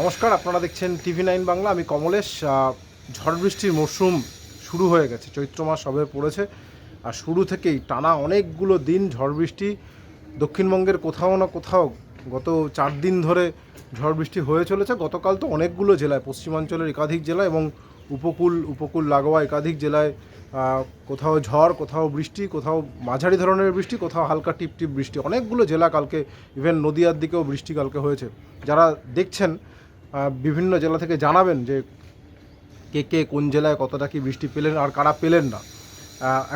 নমস্কার, আপনারা দেখছেন টিভি নাইন বাংলা। আমি কমলেশ ঝড় বৃষ্টির মরশুম শুরু হয়ে গেছে, চৈত্র মাস সবে পড়েছে, আর শুরু থেকেই টানা অনেকগুলো দিন ঝড় বৃষ্টি। দক্ষিণবঙ্গের কোথাও না কোথাও গত চার দিন ধরে ঝড় বৃষ্টি হয়ে চলেছে। গতকাল তো অনেকগুলো জেলায়, পশ্চিমাঞ্চলের একাধিক জেলা এবং উপকূল উপকূল লাগোয়া একাধিক জেলায় কোথাও ঝড়, কোথাও বৃষ্টি, কোথাও মাঝারি ধরনের বৃষ্টি, কোথাও হালকা টিপ টিপ বৃষ্টি। অনেকগুলো জেলা কালকে, ইভেন নদীয়ার দিকেও বৃষ্টি কালকে হয়েছে। যারা দেখছেন বিভিন্ন জেলা থেকে জানাবেন যে কে কে কোন জেলায় কতটা কি বৃষ্টি পেলেন আর কারা পেলেন না।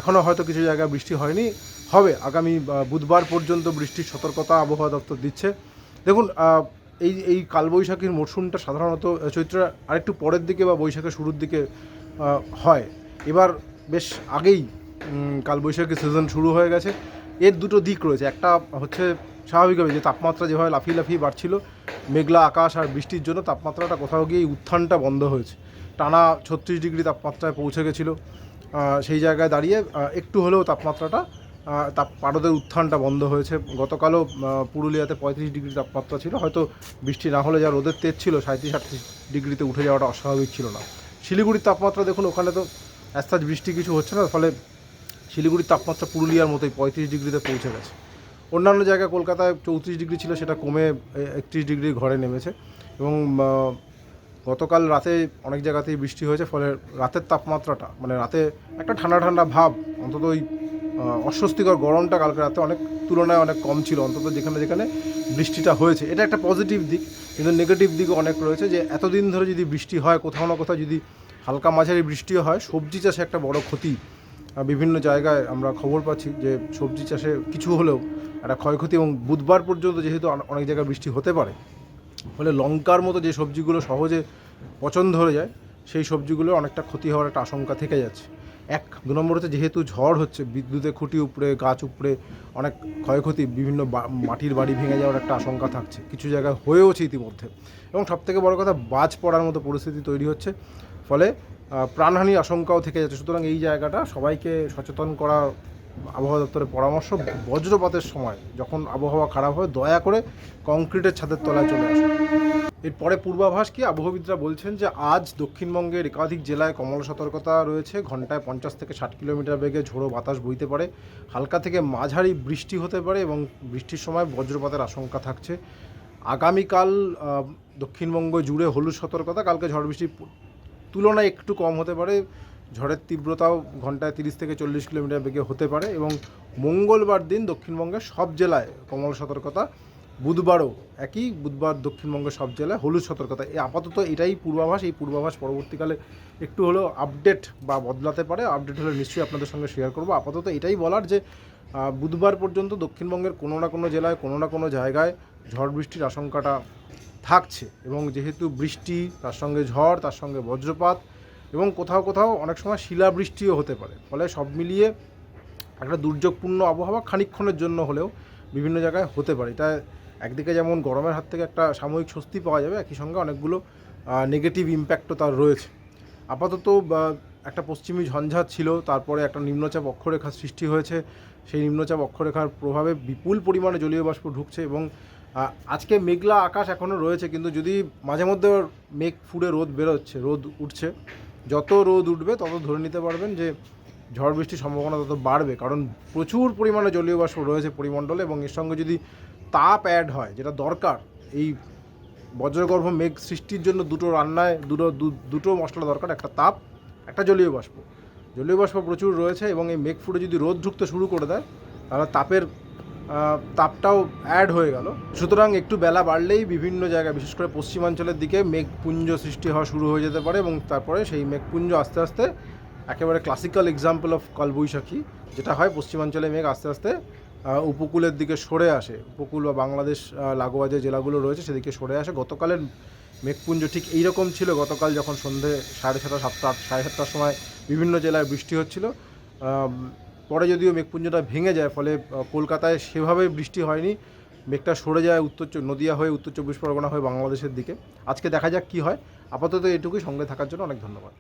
এখনও হয়তো কিছু জায়গায় বৃষ্টি হয়নি। হবে, আগামী বুধবার পর্যন্ত বৃষ্টির সতর্কতা আবহাওয়া দপ্তর দিচ্ছে। দেখুন এই এই কালবৈশাখীর মরশুমটা সাধারণত চৈত্র আরেকটু পরের দিকে বা বৈশাখের শুরুর দিকে হয়। এবার বেশ আগেই কালবৈশাখী সিজন শুরু হয়ে গেছে। এর দুটো দিক রয়েছে। একটা হচ্ছে স্বাভাবিকভাবে যে তাপমাত্রা যেভাবে লাফিয়ে লাফিয়ে বাড়ছিল, মেঘলা আকাশ আর বৃষ্টির জন্য তাপমাত্রাটা কোথাও গিয়ে উত্থানটা বন্ধ হয়েছে। টানা ছত্রিশ ডিগ্রি তাপমাত্রায় পৌঁছে গেছিল। সেই জায়গায় দাঁড়িয়ে একটু হলেও তাপমাত্রাটা তাপ পারদের উত্থানটা বন্ধ হয়েছে। গতকালও পুরুলিয়াতে পঁয়ত্রিশ ডিগ্রি তাপমাত্রা ছিল। হয়তো বৃষ্টি না হলে যা রোদের তেজ ছিল সাঁত্রিশ আটত্রিশ ডিগ্রিতে উঠে যাওয়াটা অস্বাভাবিক ছিল না। শিলিগুড়ির তাপমাত্রা দেখুন, ওখানে তো অ্যাস্তাজ বৃষ্টি কিছু হচ্ছে না, ফলে শিলিগুড়ির তাপমাত্রা পুরুলিয়ার মতোই পঁয়ত্রিশ ডিগ্রিতে পৌঁছে গেছে। অন্যান্য জায়গায় কলকাতায় চৌত্রিশ ডিগ্রি ছিল, সেটা কমে একত্রিশ ডিগ্রি ঘরে নেমেছে। এবং গতকাল রাতে অনেক জায়গাতেই বৃষ্টি হয়েছে, ফলে রাতের তাপমাত্রাটা মানে রাতে একটা ঠান্ডা ঠান্ডা ভাব, অন্তত ওই অস্বস্তিকর গরমটা কালকে রাতে অনেক তুলনায় অনেক কম ছিল, অন্তত যেখানে যেখানে বৃষ্টিটা হয়েছে। এটা একটা পজিটিভ দিক, কিন্তু নেগেটিভ দিকও অনেক রয়েছে যে, এতদিন ধরে যদি বৃষ্টি হয়, কোথাও না কোথাও যদি হালকা মাঝারি বৃষ্টিও হয়, সবজি চাষে একটা বড় ক্ষতি। বিভিন্ন জায়গায় আমরা খবর পাচ্ছি যে সবজি চাষে কিছু হলেও একটা ক্ষয়ক্ষতি এবং বুধবার পর্যন্ত যেহেতু অনেক জায়গায় বৃষ্টি হতে পারে, ফলে লঙ্কার মতো যে সবজিগুলো সহজে পচন ধরে যায়, সেই সবজিগুলো অনেকটা ক্ষতি হওয়ার একটা আশঙ্কা থেকে যাচ্ছে। এক, দু নম্বর হচ্ছে যেহেতু ঝড় হচ্ছে, বিদ্যুতের খুঁটি উপড়ে, গাছ উপড়ে অনেক ক্ষয়ক্ষতি, বিভিন্ন মাটির বাড়ি ভেঙে যাওয়ার একটা আশঙ্কা থাকছে, কিছু জায়গায় হয়েওছে ইতিমধ্যে। এবং সবথেকে বড় কথা, বাজ পড়ার মতো পরিস্থিতি তৈরি হচ্ছে, ফলে প্রাণহানির আশঙ্কাও থেকে যাচ্ছে। সুতরাং এই জায়গাটা সবাইকে সচেতন করা আবহাওয়া দপ্তরের পরামর্শ বজ্রপাতের সময় যখন আবহাওয়া খারাপ হয়, দয়া করে কংক্রিটের ছাদের তলায় চলে আসুন। এরপরে পূর্বাভাস কি? আবহাওয়িদরা বলছেন যে আজ দক্ষিণবঙ্গের একাধিক জেলায় কমলা সতর্কতা রয়েছে। ঘন্টায় পঞ্চাশ থেকে ষাট কিলোমিটার বেগে ঝোড়ো বাতাস বইতে পারে। হালকা থেকে মাঝারি বৃষ্টি হতে পারে এবং বৃষ্টির সময় বজ্রপাতের আশঙ্কা থাকছে। আগামীকাল দক্ষিণবঙ্গ জুড়ে হলুদ সতর্কতা, কালকে ঝড় বৃষ্টির পু- তুলনায় একটু কম হতে পারে। ঝড়ের তীব্রতাও ঘন্টায় তিরিশ থেকে চল্লিশ কিলোমিটার বেগে হতে পারে এবং মঙ্গলবার দিন দক্ষিণবঙ্গের সব জেলায় কমল সতর্কতা বুধবারও একই, বুধবার দক্ষিণবঙ্গের সব জেলায় হলুদ সতর্কতা। এই আপাতত এটাই পূর্বাভাস, এই পূর্বাভাস পরবর্তীকালে একটু হলেও আপডেট বা বদলাতে পারে। আপডেট হলে নিশ্চয়ই আপনাদের সঙ্গে শেয়ার করব। আপাতত এটাই বলার যে বুধবার পর্যন্ত দক্ষিণবঙ্গের কোনো না কোনো জেলায়, কোনো না কোনো জায়গায় ঝড় বৃষ্টির আশঙ্কাটা থাকছে এবং যেহেতু বৃষ্টি, তার সঙ্গে ঝড়, তার সঙ্গে বজ্রপাত এবং কোথাও কোথাও অনেক সময় শিলাবৃষ্টিও হতে পারে। ফলে সব মিলিয়ে একটা দুর্যোগপূর্ণ আবহাওয়া খানিকক্ষণের জন্য হলেও বিভিন্ন জায়গায় হতে পারে। এটা একদিকে যেমন গরমের হাত থেকে একটা সাময়িক স্বস্তি পাওয়া যাবে, একই সঙ্গে অনেকগুলো নেগেটিভ ইম্প্যাক্টও তার রয়েছে। আপাতত একটা পশ্চিমী ঝঞ্ঝাত ছিল, তারপরে একটা নিম্নচাপ অক্ষরেখার সৃষ্টি হয়েছে। সেই নিম্নচাপ অক্ষরেখার প্রভাবে বিপুল পরিমাণে জলীয় বাষ্প ঢুকছে এবং আজকে মেঘলা আকাশ এখনও রয়েছে, কিন্তু যদি মাঝে মধ্যে মেঘ ফুড়ে রোদ বেরোচ্ছে, রোদ উঠছে, যত রোদ উঠবে তত ধরে নিতে পারবেন যে ঝড় বৃষ্টির সম্ভাবনা তত বাড়বে। কারণ প্রচুর পরিমাণে জলীয় বাষ্প রয়েছে পরিমণ্ডলে এবং এর সঙ্গে যদি তাপ অ্যাড হয়, যেটা দরকার। এই বজ্রগর্ভ মেঘ সৃষ্টির জন্য দুটো রান্নায়, দুটো দুটো মশলা দরকার, একটা তাপ, একটা জলীয় বাষ্প। জলীয় বাষ্প প্রচুর রয়েছে এবং এই মেঘ ফুটে যদি রোদ ঢুকতে শুরু করে দেয়, তাহলে তাপের তাপটাও অ্যাড হয়ে গেল। সুতরাং একটু বেলা বাড়লেই বিভিন্ন জায়গায়, বিশেষ করে পশ্চিমাঞ্চলের দিকে মেঘপুঞ্জ সৃষ্টি হওয়া শুরু হয়ে যেতে পারে এবং তারপরে সেই মেঘপুঞ্জ আস্তে আস্তে, একেবারে ক্লাসিক্যাল এক্সাম্পল অফ কালবৈশাখী, যেটা হয় পশ্চিমাঞ্চলে মেঘ আস্তে আস্তে উপকূলের দিকে সরে আসে। উপকূল বা বাংলাদেশ লাগোয়া যে জেলাগুলো রয়েছে সেদিকে সরে আসে। গতকালের মেঘপুঞ্জ ঠিক এইরকম ছিল। গতকাল যখন সন্ধে সাড়ে ছটা, সাতটা সাড়ে সাতটার সময় বিভিন্ন জেলায় বৃষ্টি হচ্ছিল। পরে যদিও মেঘপুঞ্জটা ভেঙে যায়, ফলে কলকাতায় সেভাবে বৃষ্টি হয়নি। মেঘটা সরে যায় উত্তর নদিয়া হয়ে উত্তর চব্বিশ পরগনা হয়ে বাংলাদেশের দিকে। আজকে দেখা যাক কী হয়। আপাতত এটুকুই সঙ্গে থাকার জন্য অনেক ধন্যবাদ।